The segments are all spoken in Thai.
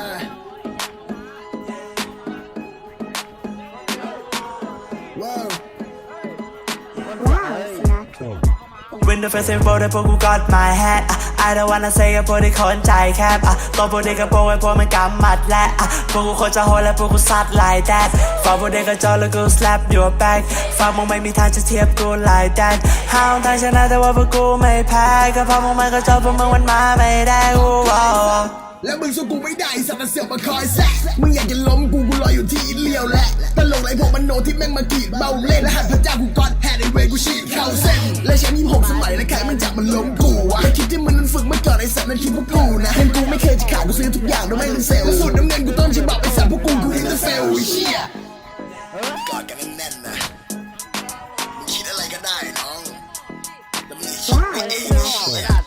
yeah. Whoa. Wow, Sinatra. When the first time for the พวกกู got my hat อะ I don't wanna say กับพวกที่คนใจแคบอะตัวพวกเด็กกับพวกไอ้พวกมันกำหมัดและอะพวกกูโคตรจะโหดและพวกกูซัด like that ฝากพวกเด็กกับจอแล้วกู slap your back ฝากมึงไม่มีทางจะเทียบกู like that ห้าวทางชนะแต่ว่าพวกกูไม่แพ้ก็เพราะมึงมันก็จอพวกมึงมันมาไม่ได้กูว้าว แล้วมึงสู้กูไม่ได้สัตว์เสือกมาคอยแซะมึงอยากจะล้มกูกูรออยู่ที่เลี้ยวแหละตลกไรพวกมันโนที่แม่งมากรีดเบาเล่นและหันพระเจ้ากูกอดแฮดไอเวกูฉีดเข้าเส้นและแชมป์ยี่หกสมัยและใครมันจับมันล้มกูวะและคิดที่มันนั้นฝึกมาก่อนไอสัตว์นั้นคิดพวกกูนะเงินกูไม่เคยจะขาดกูซื้อทุกอย่างโดยไม่ลืมเซลล์สูตรน้ำเงินกูต้นฉบับไอสัตว์พวกกูกูอินเตอร์เฟลไอ้เชี่ยกอดกันแน่นๆนะมึงคิดอะไรก็ได้น้องแต่มึงคิดไปเอง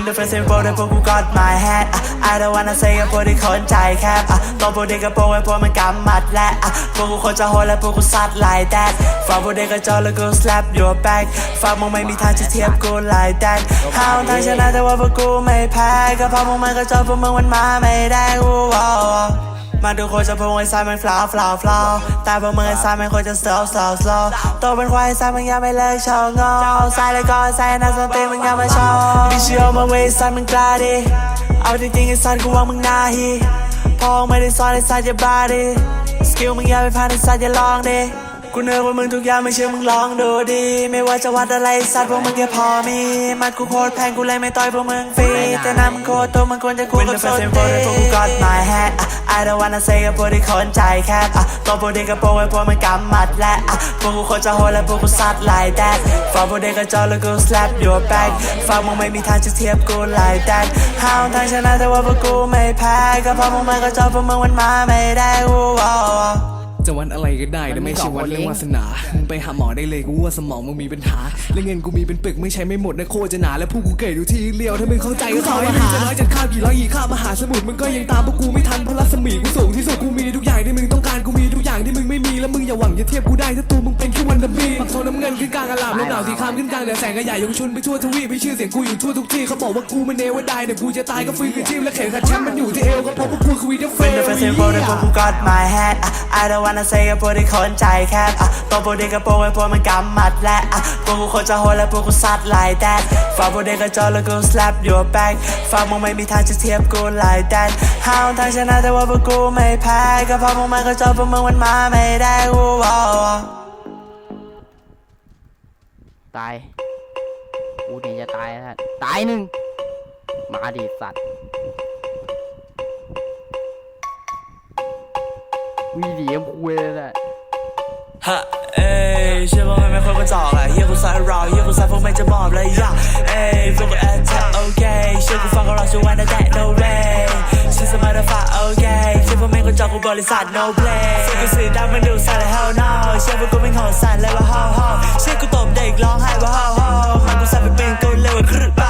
in the first time for the พวกกู got my hat อะ I don't wanna say กับพวกที่คนใจแคบอะตัวพวกเด็กกับพวกไอ้พวกมันกำหมัดและอะพวกกูโคตรจะโหดและพวกกูซัดลายแดดฝากพวกเด็กกับจอแล้วกู slap your back ฝากมึงไม่มีทางจะเทียบกูลายแดดห้าวทางชนะแต่ว่าพวกกูไม่แพ้ก็เพราะมึงมันก็จอพวกมึงมันมาไม่ได้กู มาดูคนจะพงไอ้สายมันฟลาวฟลาวฟลาวแต่พวกมึงไอ้สายมันควรจะ slow slow slow โตเป็นควายไอ้สายมึงยังไม่เลิกโชว์งอสายเลยก็สายน่าสนตีมึงยังไม่ชอบบิชิโอมาเวสายมึงกล้าดิเอาจริงๆไอ้สายกูว่ามึงน่าฮีพอไม่ได้สอนไอ้สายจะบ้าดิสกิลมึงอย่าไปพาดไอ้สายจะลองดิกูเนื้อว่ามึงทุกอย่างไม่เชื่อมึงลองดูดิไม่ว่าจะวัดอะไรสัตว์พวกมึงแค่พอมีมันกูโคตรแพงกูเลยไม่ต่อยพวกมึงฟรีแต่น้ำมึงโคตรโตมึงควรจะคู่กับโซนเต้พวกกู got my hat อะ I don't wanna say กับพวกที่คนใจแคบอะตัวพวกเด็กกับพวกไอ้พวกมันกำหมัดและอะพวกกูโคตรจะโหดและพวกกูซัดลายแดกฝากพวกเด็กกับจอแล้วกู slap your back ฝากมึงไม่มีทางจะเทียบกูลายแดกห้าวทางชนะแต่ว่าพวกกูไม่แพ้ก็เพราะมึงมันก็จอพวกมึงมันมาไม่ได้กูว้าว จะวันอะไรก็ได้แต่ไม่ใช่วันเรื่องวาสนามึงไปหาหมอได้เลยกูว่าสมองมึงมีปัญหาและเงินกูมีเป็นปึกไม่ใช้ไม่หมดนะโคตรจะหนาและผู้กูเก่อยู่ที่เลียวถ้ามึงเข้าใจก็เข้ามาหาจะน้อยจะข้าวกี่ร้อยกี่ข้าวมหาสมุทรมึงก็ยังตามพวกกูไม่ทันเพราะรัศมีกูสูงที่สุดกูมีทุกอย่างที่มึงต้องการกูมีทุกอย่างที่มึงไม่มีแล้วมึงอย่าหวังจะเทียบกูได้ถ้าตัวมึงเป็นแค่วันดับบีปักโซน้ำเงินขึ้นกลางอลามลมหนาวที่ข้ามขึ้นกลางเดือดแสงกระใหญ่ยงชุนไปทั่วทวีปไม่ชื่อเสียงกูอยู่ทั่วทุกที่เขาบอกว่ากูมันเนวดายแต่กูจะตายก็ฟรีคือชีพและเข็มขัดแชมป์มันอยู่ที่เอวก็เพราะพวกกูคือวีดเฟ When the first time for the พวกกู got my hat อะ I don't wanna say กับพวกที่คนใจแคบอะตัวพวกเด็กกับพวกไอ้พวกมันกำหมัดและอะพวกกูโคตรจะโหดและพวกกูซัด like that ฝากพวกเด็กกับจอแล้วกู slap your back ฝากมึงไม่มีทางจะเทียบกู like that ห้าวทางชนะแต่ว่าพวกกูไม่แพ้ก็เพราะมึงมันก็จอพวกมึงมันมาไม่ได้กูว้าตาย กูเนี่ยจะตายแล้วตายหนึ่งมาดิสัตว์ วีเหลียมคุยเลยแหละฮะเอ้ยเชื่อว่าไม่ไม่ค่อยกระจอกอะเฮียกูใส่เราเฮียกูใส่พวกไม่จะมอบเลยย่าเอ้ยพวกกูแอทแทกโอเคเชื่อกูฟังก็รอช่วยวันแต่ no way ฉันสมาร์ทฟ้าโอเคเชื่อพวกไม่กระจอกกูบริษัท no play เชื่อกูสีดำมันดูสั่นเลย hell no เชื่อพวกกูไม่โหดสั่นเลยว่า how how เชื่อกูตบเด็กร้องไห้ว่า how how มันกูใส่ไปเป็นกูเลยว่าครึบบ้า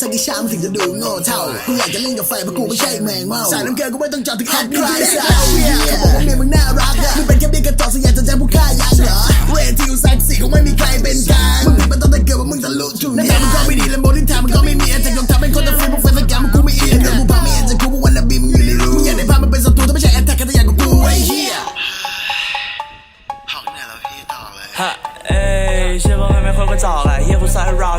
สักกี่ชามถึงจะดูโง่เท่ากูอยากจะเล่นกับไฟเพราะกูไม่ใช่แมงเม่าสายน้ำเกลือกูไม่ต้องจอดถึงแอดใครสัตว์เขาบอกว่าเมียมึงน่ารักอะมึงเป็นแค่เบี้ยกระจอกสยามจะแจ้งผู้ฆ่ายักษ์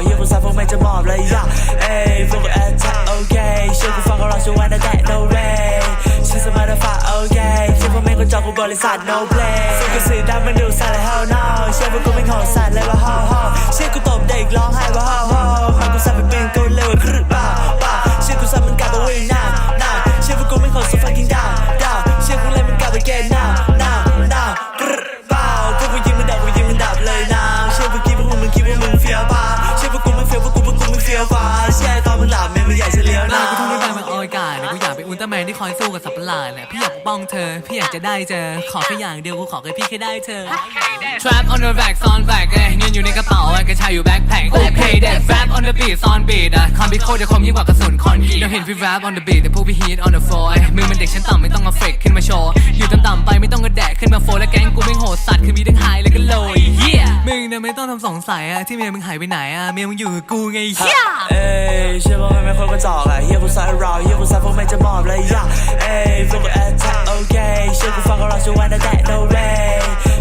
ฮียกูใส่เราเฮียพวกแม่จะมอบเลยย่าเอ้ยพวกกูแอทแทกโอเคเชื่อกูฟังก็รอช่วยวันแต่ no way ฉันสมาร์ทฟ้าโอเคเชื่อพวกไม่กระจองกูบริษัท no play เชื่อกูสีดำมันดูสั่นเลย hell no เชื่อพวกกูไม่โหดสั่นเลยว่า how how เชื่อกูตบเด็กร้องไห้ว่า how how มันกูใส่ไปเป็นกูเลยว่าครึบ คอยอยสู้กับสัตว์ประหลาดเนี่ยพี่อยากปกป้องเธอ พี่อยากจะได้เจอ ขอแค่อย่างเดียวกูขอแค่พี่แค่ได้เธอ Trap on the back ซ่อนแบกเอ้ยเงินอยู่ในกระเป๋าเอ้ยกระชายอยู่แบ็คแพ็คโอเคเด็ด Rap on the beat ซ่อนบีดอะคอมพิโคจะคมยิ่งกว่ากระสุนคอนกรีตเราเห็นพี่ rap on the beat แต่พวกพี่ hit on the floor เอ้ยมือมันเด็กฉันต่ำไม่ต้องมาเฟกขึ้นมาโชว์อยู่ต่ำๆไปไม่ต้องกระแดะขึ้นมาโฟและแก๊งกูไม่งโหดสัตว์คือมีทั้งไฮและก็โลย yeah มึงเนี่ยไม่ต้องทำสงสัยอะที่เมียมึงหายไปไหนอะเมียมึงอยู่กับกูไง yeah เอ้ยเชื่อว่าไม่เป็นคนกระจอกอะเฮียกูใส่เราเฮียกูใส่พวกไม่งจะมอบเลยย่าเอ้ยพวกกูแอทแทกโอเคเชื่อกูฟังก็เราจะวันแต่ no way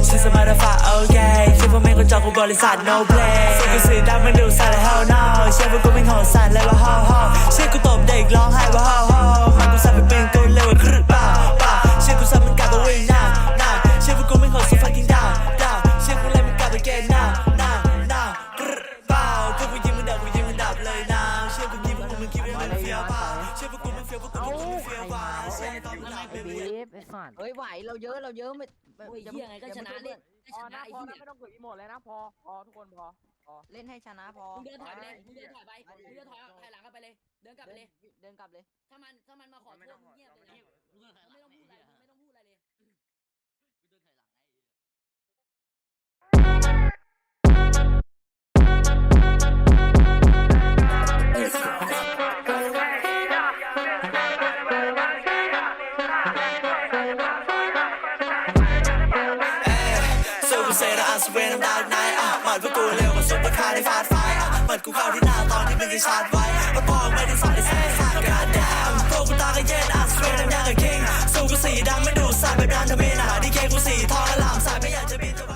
ชื่อสมาร์ทฟ้าโอเคเชื่อพวกไม่งกระจอกกูบริษัท no play พวกกูสีดำมันดูสั่นเลย hell no เชื่อพวกกูไม่งโหดสั่นเลยว่า how how เชื่อกูตบเด็กร้องไห้ว่า how how าเชื่อตอนมันหลับไอ้เลยบีฟไอ้สัตว์เฮ้ยไหวเราเยอะเราเยอะไม่โอ้ยอย่าเฮียไงก็ชนะเล่นก็ชนะไอ้เฮียไม่ต้องกดอีโมดเลยนะพอพอทุกคนพอพอเล่นให้ชนะพอมึงเดินถอยไปเลยมึงเดินถอยไปมึงเดินถอยถอยหลังกลับไปเลย เดินกลับไปเลย เดินกลับเลย ถ้ามันถ้ามันมาขอโทษมึงเงียบเลยนะไม่ต้องพูดอะไรไม่ต้อง ในฟาดไฟเปิดกูเข้าที่หน้าตอนที่มึงยังชาร์จไว้แล้วพอไม่ได้ฝันได้สงสายการแดมพวกกูตาก็เย็นอัสเวนน้ำยากับคิงสู้กูสีดำไม่ดูสายไปด้านทมินอะดีเคกูสีทองและหลามสายไม่อยากจะบินจะ